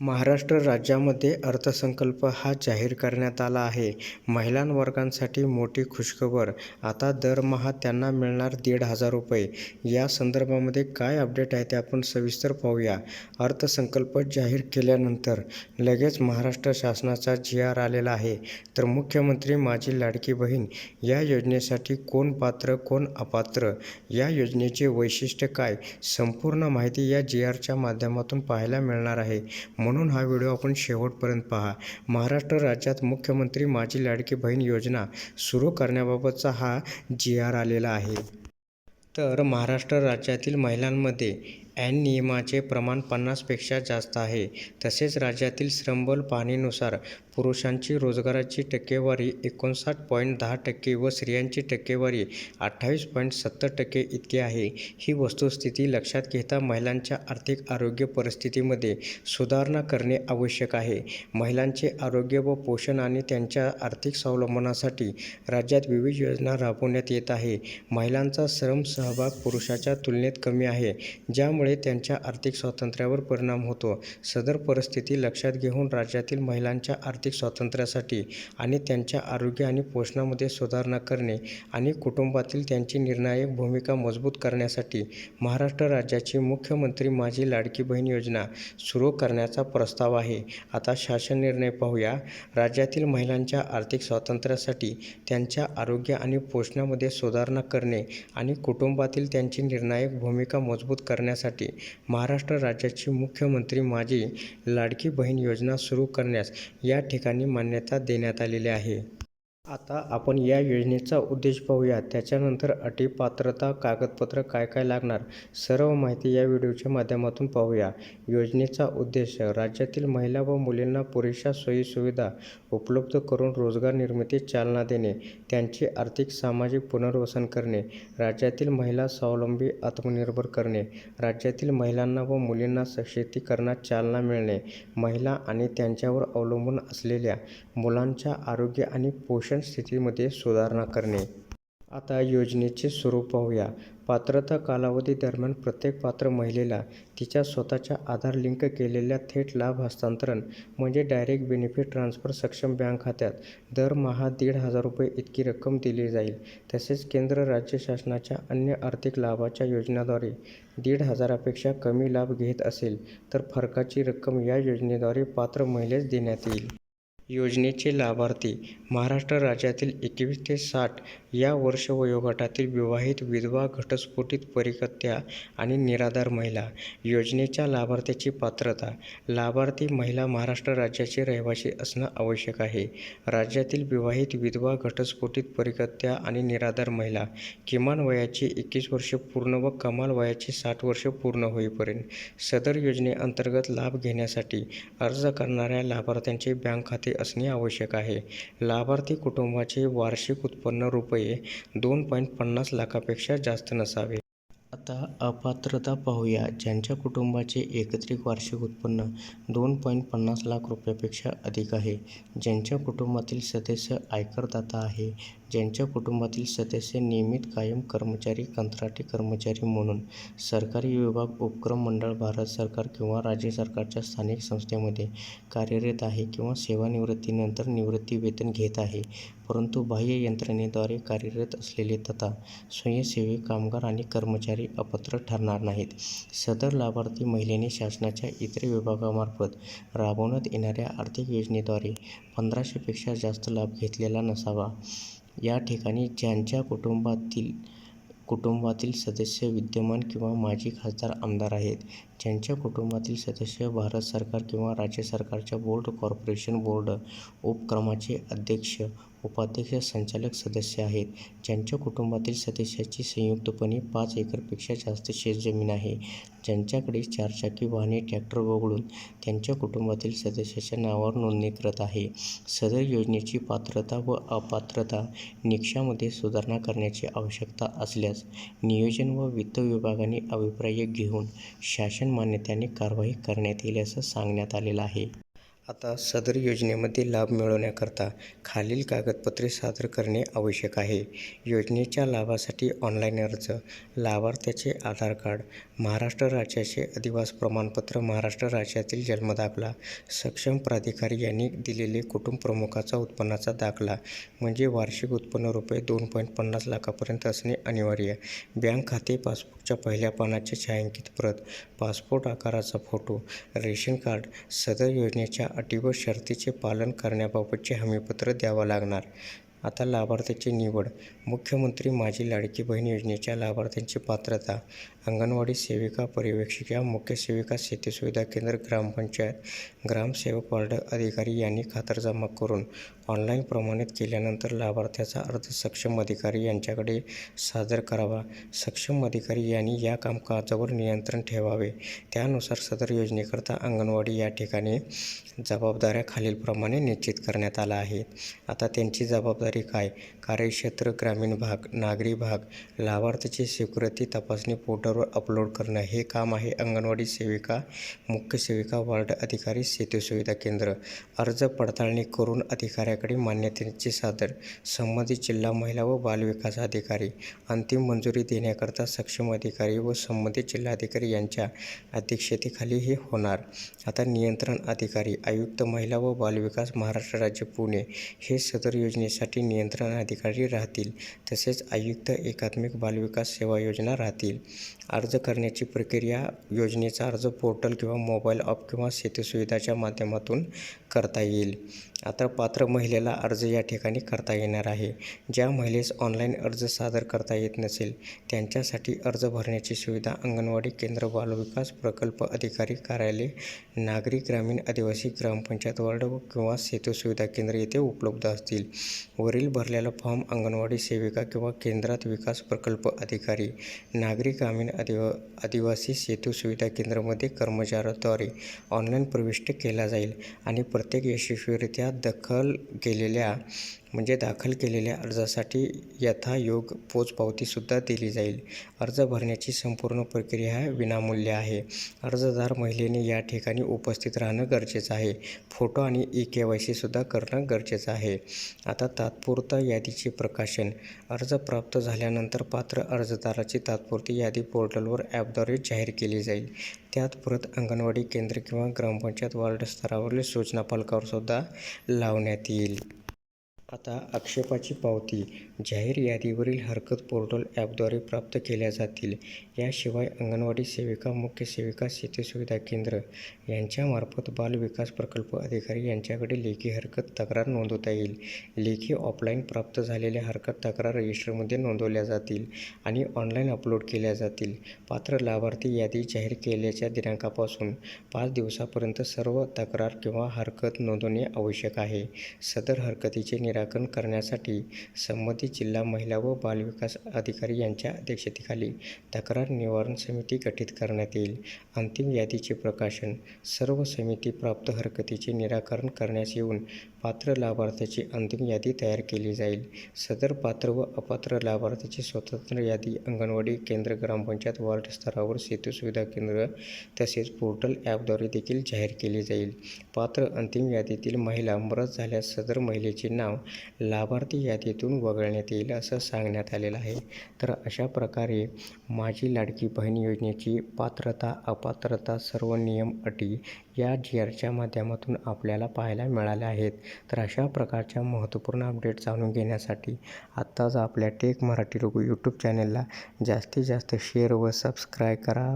महाराष्ट्र राज्यामध्ये अर्थसंकल्प हा जाहीर करण्यात आला आहे. महिलांवर्गांसाठी मोठी खुशखबर आता दरमहा त्यांना मिळणार दीड हजार रुपये. या संदर्भामध्ये काय अपडेट आहे ते आपण सविस्तर पाहूया. अर्थसंकल्प जाहीर केल्यानंतर लगेच महाराष्ट्र शासनाचा जी आर आलेला आहे. तर मुख्यमंत्री माझी लाडकी बहीण या योजनेसाठी कोण पात्र कोण अपात्र, या योजनेचे वैशिष्ट्य काय, संपूर्ण माहिती या जी आरच्या माध्यमातून पाहायला मिळणार आहे. म्हणून हा व्हिडिओ आपण शेवटपर्यंत पहा. महाराष्ट्र राज्यात मुख्यमंत्री माझी लाडकी बहीण योजना सुरू करण्याबाबतचा हा जी आर आलेला आहे. तर महाराष्ट्र राज्यातील महिलांमध्ये ऐन नियमाचे प्रमाण पन्नासपेक्षा जास्त आहे. तसेच राज्यातील श्रमबल पाहणीनुसार पुरुषांची रोजगाराची टक्केवारी एकोणसाठ पॉईंट दहा टक्के व स्त्रियांची टक्केवारी अठ्ठावीस पॉईंट सत्तर टक्के इतकी आहे. ही वस्तुस्थिती लक्षात घेता महिलांच्या आर्थिक आरोग्य परिस्थितीमध्ये सुधारणा करणे आवश्यक आहे. महिलांचे आरोग्य व पोषण आणि त्यांच्या आर्थिक स्वावलंबनासाठी राज्यात विविध योजना राबवण्यात येत आहे. महिलांचा श्रम सहभाग पुरुषाच्या तुलनेत कमी आहे, ज्यामुळे त्यांच्या आर्थिक स्वातंत्र्यावर परिणाम होतो. सदर परिस्थिती लक्षात घेऊन राज्यातील महिलांच्या आर्थिक स्वातंत्र्यासाठी आणि त्यांच्या आरोग्य आणि पोषणामध्ये सुधारणा करणे आणि कुटुंबातील त्यांची निर्णायक भूमिका मजबूत करण्यासाठी महाराष्ट्र राज्याची मुख्यमंत्री माझी लाडकी बहीण योजना सुरू करण्याचा प्रस्ताव आहे. आता शासन निर्णय पाहूया. राज्यातील महिलांच्या आर्थिक स्वातंत्र्यासाठी, त्यांच्या आरोग्य आणि पोषणामध्ये सुधारणा करणे आणि कुटुंबातील त्यांची निर्णायक भूमिका मजबूत करण्यासाठी महाराष्ट्र राज्याची मुख्यमंत्री माझी लाडकी बहीण योजना सुरू करण्यास या ठिकाणी ठिकाणी मान्यता देण्यात आलेली आहे. आता आपण या योजनेचा उद्देश पाहूया. त्याच्यानंतर अटी, पात्रता, कागदपत्र काय काय लागणार, सर्व माहिती या व्हिडिओच्या माध्यमातून पाहूया. योजनेचा उद्देश राज्यातील महिला व मुलींना पुरेशा सोयीसुविधा उपलब्ध करून रोजगार निर्मितीस चालना देणे, त्यांचे आर्थिक सामाजिक पुनर्वसन करणे, राज्यातील महिला स्वावलंबी आत्मनिर्भर करणे, राज्यातील महिलांना व मुलींना सशक्तीकरणात चालना मिळणे, महिला आणि त्यांच्यावर अवलंबून असलेल्या मुलांच्या आरोग्य आणि पोषण स्थितीमध्ये सुधारणा करणे. आता योजनेचे स्वरूप पाहूया. पात्रता कालावधी दरम्यान प्रत्येक पात्र महिलेला तिच्या स्वतःच्या आधार लिंक केलेल्या थेट लाभ हस्तांतरण म्हणजे डायरेक्ट बेनिफिट ट्रान्सफर सक्षम बँक खात्यात दरमहा दीड हजार रुपये इतकी रक्कम दिली जाईल. तसेच केंद्र राज्य शासनाच्या अन्य आर्थिक लाभाच्या योजनाद्वारे दीड हजारापेक्षा कमी लाभ घेत असेल तर फरकाची रक्कम या योजनेद्वारे पात्र महिलेस देण्यात येईल. योजनेचे लाभार्थी महाराष्ट्र राज्यातील एकवीस ते साठ या वर्ष वयोगटातील विवाहित, विधवा, घटस्फोटित, परिकत्या आणि निराधार महिला. योजनेच्या लाभार्थ्याची पात्रता - लाभार्थी महिला महाराष्ट्र राज्याचे रहिवासी असणं आवश्यक आहे. राज्यातील विवाहित, विधवा, घटस्फोटित, परिकत्या आणि निराधार महिला किमान वयाची एकवीस वर्ष पूर्ण व कमाल वयाची साठ वर्ष पूर्ण होईपर्यंत सदर योजनेअंतर्गत लाभ घेण्यासाठी अर्ज करणाऱ्या लाभार्थ्यांचे बँक खाते असणे आवश्यक आहे. लाभार्थी कुटुंबाचे वार्षिक उत्पन्न रुपये दोन पॉईंट पन्नास लाखापेक्षा जास्त नसावे. आता अपात्रता पाहूया. ज्यांच्या कुटुंबाचे एकत्रित वार्षिक उत्पन्न दोन पॉईंट पन्नास लाख रुपयापेक्षा अधिक आहे, ज्यांच्या कुटुंबातील सदस्य आयकरदाता आहे, ज्यांच्या कुटुंबातील सदस्य नियमित कायम कर्मचारी, कंत्राटी कर्मचारी म्हणून सरकारी विभाग, उपक्रम मंडळ, भारत सरकार किंवा राज्य सरकारच्या स्थानिक संस्थेमध्ये कार्यरत आहे किंवा सेवानिवृत्तीनंतर निवृत्तीवेतन घेत आहे, परंतु बाह्य यंत्रणेद्वारे कार्यरत असलेले तथा स्वयंसेवी कामगार आणि कर्मचारी अपात्र ठरणार नाहीत. सदर लाभार्थी महिलेने शासनाच्या इतर विभागामार्फत राबवण्यात येणाऱ्या आर्थिक योजनेद्वारे पंधराशे पेक्षा जास्त लाभ घेतलेला नसावा. या ठिकाणी ज्यांच्या कुटुंबातील कुटुंबातील सदस्य विद्यमान किंवा माजी खासदार, आमदार आहेत, ज्यांच्या कुटुंबातील सदस्य भारत सरकार किंवा राज्य सरकारच्या बोर्ड, कॉर्पोरेशन बोर्ड, उपक्रमाचे अध्यक्ष, उपाध्यक्ष, संचालक सदस्य आहेत, ज्यांच्या कुटुंबातील सदस्याची संयुक्तपणे पाच एकरपेक्षा जास्त शेतजमीन आहे, ज्यांच्याकडे चारचाकी वाहने ट्रॅक्टर वगळून त्यांच्या कुटुंबातील सदस्याच्या नावावर नोंदणीकृत आहे. सदर योजनेची पात्रता व अपात्रता निकषामध्ये सुधारणा करण्याची आवश्यकता असल्यास नियोजन व वित्त विभागाने अभिप्राय घेऊन शासन मान्यतेने कारवाई करण्यात येईल असं सांगण्यात आलेलं आहे. आता सदर योजनेमध्ये लाभ मिळवण्याकरता खालील कागदपत्रे सादर करणे आवश्यक आहे. योजनेच्या लाभासाठी ऑनलाईन अर्ज लाभार्थ्याचे आधार कार्ड महाराष्ट्र राज्याचे अधिवास प्रमाणपत्र महाराष्ट्र राज्यातील जन्मदाखला सक्षम प्राधिकारी यांनी दिलेले कुटुंब प्रमुखाचा उत्पन्नाचा दाखला म्हणजे वार्षिक उत्पन्न रुपये दोन पॉईंट पन्नास लाखापर्यंत असणे अनिवार्य. बँक खाते पासबुकच्या पहिल्या पानाचे छायांकित प्रत पासपोर्ट आकाराचा फोटो रेशन कार्ड सदर योजनेच्या अटी व शर्तीचे पालन करण्याबाबतचे हमीपत्र द्यावं लागणार. आता लाभार्थ्याची निवड. मुख्यमंत्री माझी लाडकी बहीण योजनेच्या लाभार्थ्यांची पात्रता. अंगणवाडी सेविका पर्यवेक्षिका मुख्य सेविका शेती सुविधा केंद्र ग्रामपंचायत ग्रामसेवक वार्ड अधिकारी यांनी खातरजमा करून ऑनलाईन प्रमाणित केल्यानंतर लाभार्थ्याचा अर्ज सक्षम अधिकारी यांच्याकडे सादर करावा. सक्षम अधिकारी यांनी या कामकाजावर नियंत्रण ठेवावे. त्यानुसार सदर योजनेकरता अंगणवाडी या ठिकाणी जबाबदाऱ्या खालीलप्रमाणे निश्चित करण्यात आल्या आहेत. आता त्यांची जबाबदारी काय? कार्यक्षेत्र ग्रामीण भाग नागरी भाग लाभार्थीची स्वीकृती तपासणी पोर्टलवर अपलोड करणं हे काम आहे अंगणवाडी सेविका मुख्य सेविका वार्ड अधिकारी सेतू सुविधा केंद्र. अर्ज पडताळणी करून अधिकाऱ्याकडे मान्यतेचे सादर संबंधित जिल्हा महिला व बालविकास अधिकारी. अंतिम मंजुरी देण्याकरता सक्षम अधिकारी व संबंधित जिल्हाधिकारी यांच्या अध्यक्षतेखाली हे होणार. आता नियंत्रण अधिकारी आयुक्त महिला व बालविकास महाराष्ट्र राज्य पुणे. हे सदर योजनेसाठी नियंत्रण अधिकारी राहतील तसेच आयुक्त एकात्मिक बालविकास सेवा योजना राहतील. अर्ज करण्याची प्रक्रिया योजनेचा अर्ज पोर्टल किंवा मोबाईल ॲप किंवा सेतू सुविधाच्या माध्यमातून करता येईल. आता पात्र महिलेला अर्ज या ठिकाणी करता येणार आहे. ज्या महिलेस ऑनलाईन अर्ज सादर करता येत नसेल त्यांच्यासाठी अर्ज भरण्याची सुविधा अंगणवाडी केंद्र बालविकास प्रकल्प अधिकारी कार्यालय नागरी ग्रामीण आदिवासी ग्रामपंचायत वार्ड किंवा सेतू सुविधा केंद्र येथे उपलब्ध असतील. व वरील भरलेला फॉर्म अंगणवाडी सेविका किंवा केंद्रात विकास प्रकल्प अधिकारी नागरी ग्रामीण आदिवा आदिवासी सेतू सुविधा केंद्रामध्ये कर्मचाऱ्याद्वारे ऑनलाईन प्रविष्ट केला जाईल आणि प्रत्येक यशस्वीरित्या दखल केलेल्या म्हणजे दाखल केलेल्या अर्जासाठी यथायोग पोचपावतीसुद्धा दिली जाईल. अर्ज भरण्याची संपूर्ण प्रक्रिया विनामूल्य आहे. अर्जदार महिलेने या ठिकाणी उपस्थित राहणं गरजेचं आहे. फोटो आणि ई के वाय सीसुद्धा करणं गरजेचं आहे. आता तात्पुरता यादीचे प्रकाशन. अर्ज प्राप्त झाल्यानंतर पात्र अर्जदाराची तात्पुरती यादी पोर्टलवर ॲपद्वारे जाहीर केली जाईल. त्यात परत अंगणवाडी केंद्र किंवा ग्रामपंचायत वार्ड स्तरावरील सूचना फलकावरसुद्धा लावण्यात येईल. आता आक्षेपाची पावती. जाहीर यादीवरील हरकत पोर्टल ॲपद्वारे प्राप्त केल्या जातील. याशिवाय अंगणवाडी सेविका मुख्य सेविका शेती सुविधा केंद्र यांच्यामार्फत बाल विकास प्रकल्प अधिकारी यांच्याकडे लेखी हरकत तक्रार नोंदवता येईल. लेखी ऑफलाईन प्राप्त झालेल्या हरकत तक्रार रजिस्टरमध्ये नोंदवल्या जातील आणि ऑनलाईन अपलोड केल्या जातील. पात्र लाभार्थी यादी जाहीर केल्याच्या दिनांकापासून पाच दिवसापर्यंत सर्व तक्रार किंवा हरकत नोंदवणे आवश्यक आहे. सदर हरकतीचे निराकरण करण्यासाठी संबंधित जिल्हा महिला व बालविकास अधिकारी यांच्या अध्यक्षतेखाली तक्रार निवारण समिती गठीत करण्यात येईल. अंतिम यादीचे प्रकाशन सर्व समिती प्राप्त हरकतीचे निराकरण करण्यास येऊन पात्र लाभार्थ्याची अंतिम यादी तयार केली जाईल. सदर पात्र व अपात्र लाभार्थ्याची स्वतंत्र यादी अंगणवाडी केंद्र ग्रामपंचायत वार्ड स्तरावर सेतू सुविधा केंद्र तसेच पोर्टल ॲपद्वारे देखील जाहीर केली जाईल. पात्र अंतिम यादीतील महिला मरत झाल्यास सदर महिलेचे नाव लाभार्थी यादीतून वगळण्यात येईल असं सांगण्यात आलेलं आहे. तर अशा प्रकारे माझी लाडकी बहीण योजनेची पात्रता अपात्रता सर्व नियम अटी या जी आरच्या माध्यमातून आपल्याला पाहायला मिळाल्या आहेत. तर अशा प्रकारच्या महत्त्वपूर्ण अपडेट जाणून घेण्यासाठी आत्ताच आपल्या टेक मराठी लोक यूट्यूब चॅनलला जास्तीत जास्त शेअर व सबस्क्राईब करा.